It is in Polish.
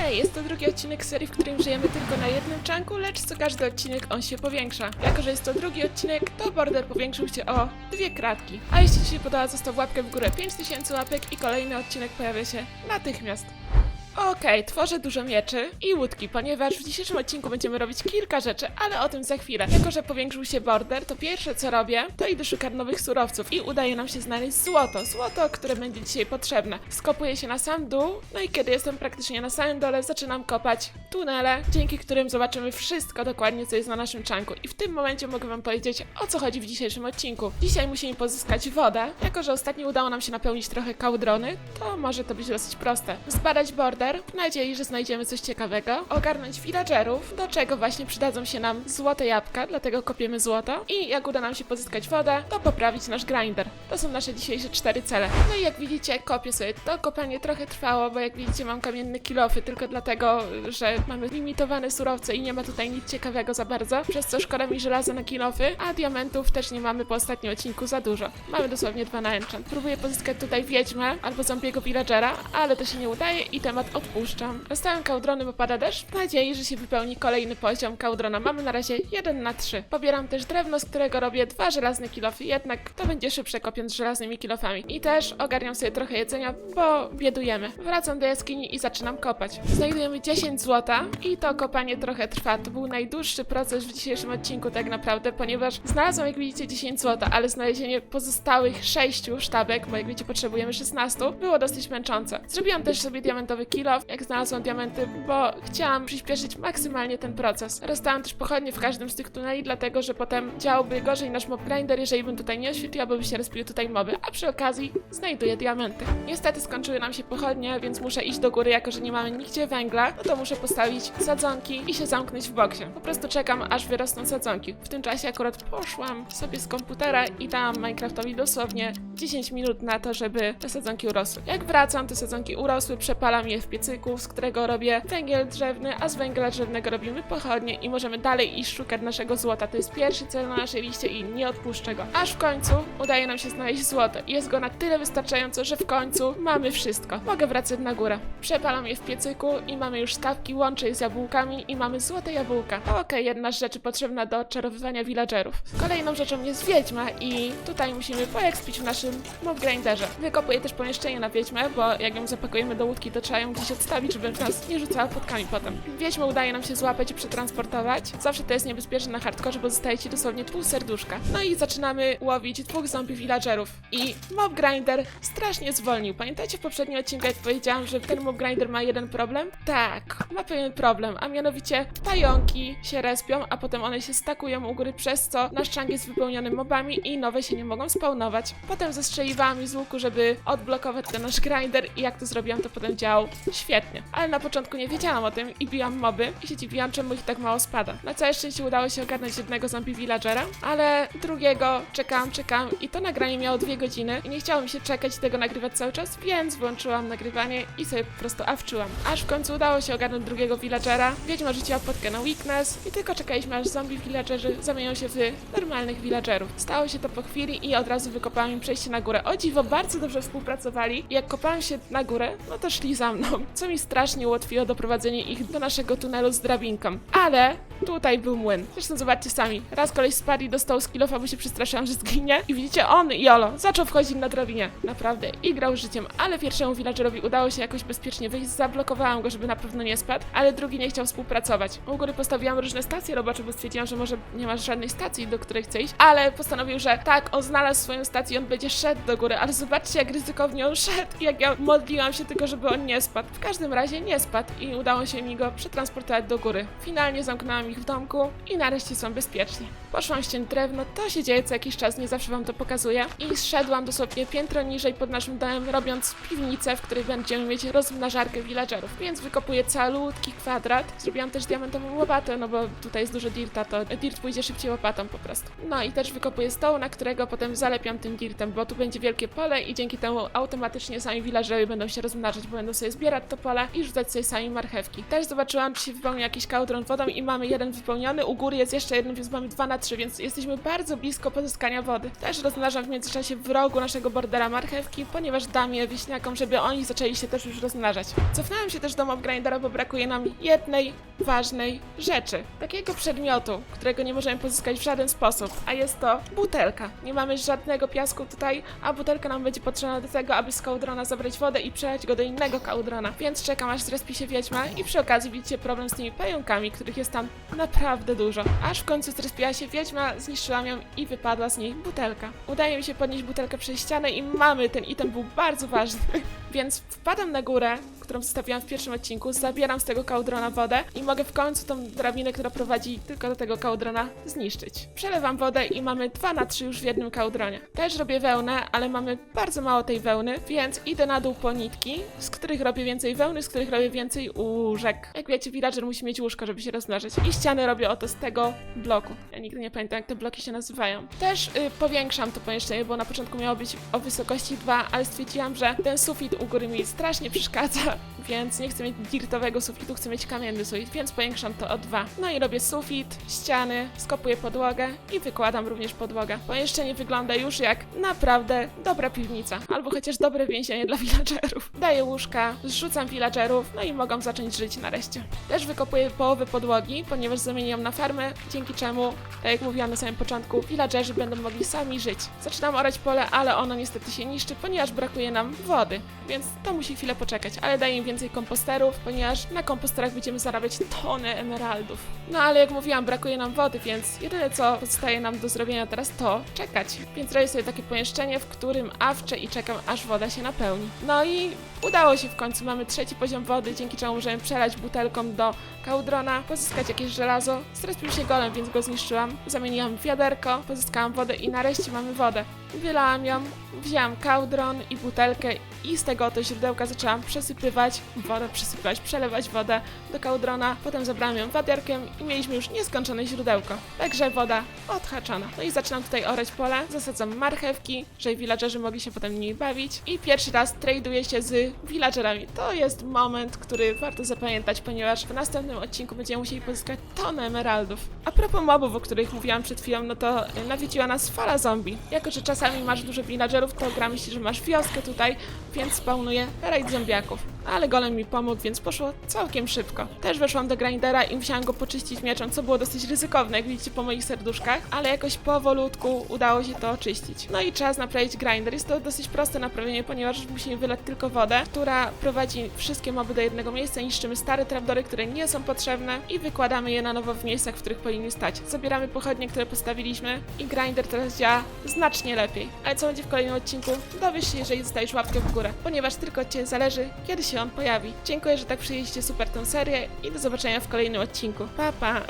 Hej, jest to drugi odcinek serii, w którym żyjemy tylko na jednym czanku, lecz co każdy odcinek on się powiększa. Jako, że jest to drugi odcinek, to border powiększył się o dwie kratki. A jeśli Ci się podoba, zostaw łapkę w górę 5000 łapek i kolejny odcinek pojawia się natychmiast. Okej, tworzę dużo mieczy i łódki, ponieważ w dzisiejszym odcinku będziemy robić kilka rzeczy, ale o tym za chwilę. Jako, że powiększył się border, to pierwsze co robię, to idę szukać nowych surowców i udaje nam się znaleźć złoto. Złoto, które będzie dzisiaj potrzebne. Skopuję się na sam dół, no i kiedy jestem praktycznie na samym dole, zaczynam kopać tunele, dzięki którym zobaczymy wszystko dokładnie, co jest na naszym czanku. I w tym momencie mogę wam powiedzieć, o co chodzi w dzisiejszym odcinku. Dzisiaj musimy pozyskać wodę. Jako, że ostatnio udało nam się napełnić trochę kałdrony, to może to być dosyć proste. Zbadać border, w nadziei, że znajdziemy coś ciekawego, ogarnąć villagerów, do czego właśnie przydadzą się nam złote jabłka, dlatego kopiemy złoto i jak uda nam się pozyskać wodę, to poprawić nasz grinder. To są nasze dzisiejsze cztery cele. No i jak widzicie, kopię sobie. To kopanie trochę trwało, bo jak widzicie mam kamienne kilofy, tylko dlatego, że mamy limitowane surowce i nie ma tutaj nic ciekawego za bardzo, przez co szkoda mi żelaza na kilofy, a diamentów też nie mamy po ostatnim odcinku za dużo. Mamy dosłownie dwa na enchant. Próbuję pozyskać tutaj wiedźmę albo zombiego villagera, ale to się nie udaje i temat odpuszczam. Dostałem kałdrony, bo pada deszcz, w nadziei, że się wypełni kolejny poziom kałdrona. Mamy na razie 1 na 3. Pobieram też drewno, z którego robię dwa żelazne kilofy, jednak to będzie szybsze kopiąc żelaznymi kilofami. I też ogarniam sobie trochę jedzenia, bo biedujemy. Wracam do jaskini i zaczynam kopać. Znajdujemy 10 złota i to kopanie trochę trwa. To był najdłuższy proces w dzisiejszym odcinku tak naprawdę, ponieważ znalazłam, jak widzicie, 10 złota, ale znalezienie pozostałych 6 sztabek, bo jak wiecie, potrzebujemy 16, było dosyć męczące. Zrobiłam też sobie diamentowy jak znalazłam diamenty, bo chciałam przyspieszyć maksymalnie ten proces. Rozstałam też pochodnie w każdym z tych tuneli, dlatego że potem działałby gorzej nasz mob grinder, jeżeli bym tutaj nie oświetliła, bo by się rozpiły tutaj moby, a przy okazji znajduję diamenty. Niestety skończyły nam się pochodnie, więc muszę iść do góry, jako że nie mamy nigdzie węgla, no to muszę postawić sadzonki i się zamknąć w boksie. Po prostu czekam, aż wyrosną sadzonki. W tym czasie akurat poszłam sobie z komputera i dałam Minecraftowi dosłownie 10 minut na to, żeby te sadzonki urosły. Jak wracam, te sadzonki urosły, przepalam je w piecyku, z którego robię węgiel drzewny, a z węgla drzewnego robimy pochodnie i możemy dalej iść szukać naszego złota. To jest pierwszy cel na naszej liście i nie odpuszczę go. Aż w końcu udaje nam się znaleźć złoto. Jest go na tyle wystarczająco, że w końcu mamy wszystko. Mogę wracać na górę. Przepalam je w piecyku i mamy już stawki, łączę je z jabłkami i mamy złote jabłka. Okej, jedna z rzeczy potrzebna do odczarowywania villagerów. Kolejną rzeczą jest wiedźma i tutaj musimy poekspić w naszym mob grinderze. Wykopuję też pomieszczenie na wiedźmę, bo jak ją zapakujemy do łódki, to trzeba ją gdzieś odstawić, żeby nas nie rzucała płotkami potem. Wiedźmę udaje nam się złapać i przetransportować. Zawsze to jest niebezpieczne na hardkorze, bo zostaje ci dosłownie pół serduszka. No i zaczynamy łowić dwóch zombie villagerów. I mob grinder strasznie zwolnił. Pamiętacie w poprzednim odcinku, jak powiedziałam, że ten mob grinder ma jeden problem? Tak, ma pewien problem, a mianowicie pająki się respią, a potem one się stakują u góry, przez co nasz chunk jest wypełniony mobami i nowe się nie mogą spawnować. Potem zestrzeliwałam ich z łuku, żeby odblokować ten nasz grinder i jak to zrobiłam, to potem działał świetnie. Ale na początku nie wiedziałam o tym i biłam moby i się dziwiłam, czemu ich tak mało spada. Na całe szczęście udało się ogarnąć jednego zombie villagera, ale drugiego czekałam, czekałam i to nagranie miało dwie godziny i nie chciało mi się czekać i tego nagrywać cały czas, więc włączyłam nagrywanie i sobie po prostu awczyłam. Aż w końcu udało się ogarnąć drugiego villagera, wiedźma rzuciła potkę na weakness i tylko czekaliśmy aż zombie villagerzy zamienią się w normalnych villagerów. Stało się to po chwili i od razu wykopałam im przejście na górę. O dziwo, bardzo dobrze współpracowali jak kopałam się na górę, no to szli za mną, co mi strasznie ułatwiło doprowadzenie ich do naszego tunelu z drabinką. Ale tutaj był młyn. Zresztą zobaczcie sami. Raz koleś spadł i dostał skillofa, bo się przestraszyłam, że zginie. I widzicie, on, Jolo, zaczął wchodzić na drabinie. Naprawdę. I grał życiem. Ale pierwszemu villagerowi udało się jakoś bezpiecznie wyjść. Zablokowałam go, żeby na pewno nie spadł. Ale drugi nie chciał współpracować. U góry postawiłam różne stacje robocze, bo stwierdziłam, że może nie masz żadnej stacji, do której chce iść. Ale postanowił, że tak, on znalazł swoją stację i on będzie szedł do góry. Ale zobaczcie, jak ryzykownie on szedł. I jak ja modliłam się tylko, żeby on nie spadł. W każdym razie nie spadł i udało się mi go przetransportować do góry. Finalnie zamknęłam ich w domku i nareszcie są bezpieczni. Poszłam ściąć drewno, to się dzieje co jakiś czas, nie zawsze wam to pokazuję. I zszedłam dosłownie piętro niżej pod naszym domem, robiąc piwnicę, w której będziemy mieć rozmnażarkę villagerów. Więc wykopuję calutki kwadrat. Zrobiłam też diamentową łopatę, no bo tutaj jest dużo dirta, to dirt pójdzie szybciej łopatą po prostu. No i też wykopuję stoł, na którego potem zalepiam tym dirtem, bo tu będzie wielkie pole i dzięki temu automatycznie sami villagerowie będą się rozmnażać, bo będą sobie zbierać to pole i rzucać sobie sami marchewki. Też zobaczyłam, czy się wypełni jakiś kałdron wodą i mamy jeden wypełniony, u góry jest jeszcze jeden, więc mamy 2 na 3, więc jesteśmy bardzo blisko pozyskania wody. Też rozmnażam w międzyczasie w rogu naszego bordera marchewki, ponieważ dam je wieśniakom, żeby oni zaczęli się też już rozmnażać. Cofnąłem się też do mob grindera, bo brakuje nam jednej ważnej rzeczy. Takiego przedmiotu, którego nie możemy pozyskać w żaden sposób, a jest to butelka. Nie mamy żadnego piasku tutaj, a butelka nam będzie potrzebna do tego, aby z kałdrona zabrać wodę i przelać go do innego kałdrona. Więc czekam aż zrespi się wiedźma i przy okazji widzicie problem z tymi pająkami, których jest tam naprawdę dużo. Aż w końcu zrespiła się wiedźma, zniszczyłam ją i wypadła z niej butelka. Udaje mi się podnieść butelkę przez ścianę i mamy, ten item był bardzo ważny. Więc wpadam na górę, którą zostawiłam w pierwszym odcinku, zabieram z tego kałdrona wodę i mogę w końcu tą drabinę, która prowadzi tylko do tego kałdrona, zniszczyć. Przelewam wodę i mamy 2 na 3 już w jednym kałdronie. Też robię wełnę, ale mamy bardzo mało tej wełny, więc idę na dół po nitki, z których robię więcej wełny, z których robię więcej łóżek. Jak wiecie, villager musi mieć łóżko, żeby się rozmnażyć. I ściany robię oto z tego bloku. Ja nigdy nie pamiętam, jak te bloki się nazywają. Też y, powiększam to pomieszczenie, bo na początku miało być o wysokości 2, ale stwierdziłam, że ten sufit u góry mi strasznie przeszkadza, więc nie chcę mieć dirtowego sufitu, chcę mieć kamienny sufit, więc powiększam to o 2. No i robię sufit, ściany, skopuję podłogę i wykładam również podłogę. Pomieszczenie wygląda już jak naprawdę dobra piwnica, albo chociaż dobre więzienie dla villagerów. Daję łóżka, zrzucam villagerów, no i mogą zacząć żyć nareszcie. Też wykopuję połowę podłogi, ponieważ zamieniam na farmę, dzięki czemu, tak jak mówiłam na samym początku, villagerzy będą mogli sami żyć. Zaczynam orać pole, ale ono niestety się niszczy, ponieważ brakuje nam wody, więc to musi chwilę poczekać, ale daję im więcej komposterów, ponieważ na komposterach będziemy zarabiać tony emeraldów. No ale jak mówiłam, brakuje nam wody, więc jedyne co pozostaje nam do zrobienia teraz to czekać. Więc robię sobie takie pomieszczenie, w którym awczę i czekam aż woda się napełni. No i udało się w końcu, mamy trzeci poziom wody, dzięki czemu możemy przelać butelką do kałdrona, pozyskać jakieś żelazo. Strespił się golem, więc go zniszczyłam. Zamieniłam w wiaderko, pozyskałam wodę i nareszcie mamy wodę. Wylałam ją, wzięłam kałdron i butelkę i z tego oto źródełka zaczęłam przesypywać wodę, przesypywać, przelewać wodę do kałdrona. Potem zabrałam ją wiaderkiem i mieliśmy już nieskończone źródełko. Także woda odhaczona. No i zaczynam tutaj orać pole, zasadzam marchewki, żeby villagerzy mogli się potem nimi bawić. I pierwszy raz traduję się z villagerami. To jest moment, który warto zapamiętać, ponieważ w następnym odcinku będziemy musieli pozyskać tonę emeraldów. A propos mobów, o których mówiłam przed chwilą, no to nawiedziła nas fala zombie. Jako, że czasami masz dużo villagerów, to gra myśli, że masz wioskę tutaj, więc spawnuje rajd zombiaków. Ale golem mi pomógł, więc poszło całkiem szybko. Też weszłam do grindera i musiałam go poczyścić mieczem, co było dosyć ryzykowne, jak widzicie po moich serduszkach, ale jakoś powolutku udało się to oczyścić. No i czas naprawić grinder. Jest to dosyć proste naprawienie, ponieważ musimy wylać tylko wodę, która prowadzi wszystkie moby do jednego miejsca, niszczymy stare trapdory, które nie są potrzebne i wykładamy je na nowo w miejscach, w których powinny stać. Zabieramy pochodnie, które postawiliśmy i grinder teraz działa znacznie lepiej. Ale co będzie w kolejnym odcinku? Dowiesz się, jeżeli zostawisz łapkę w górę, ponieważ tylko Ciebie zależy, kiedy się on pojawi. Dziękuję, że tak przyjęliście super tę serię i do zobaczenia w kolejnym odcinku. Pa, pa!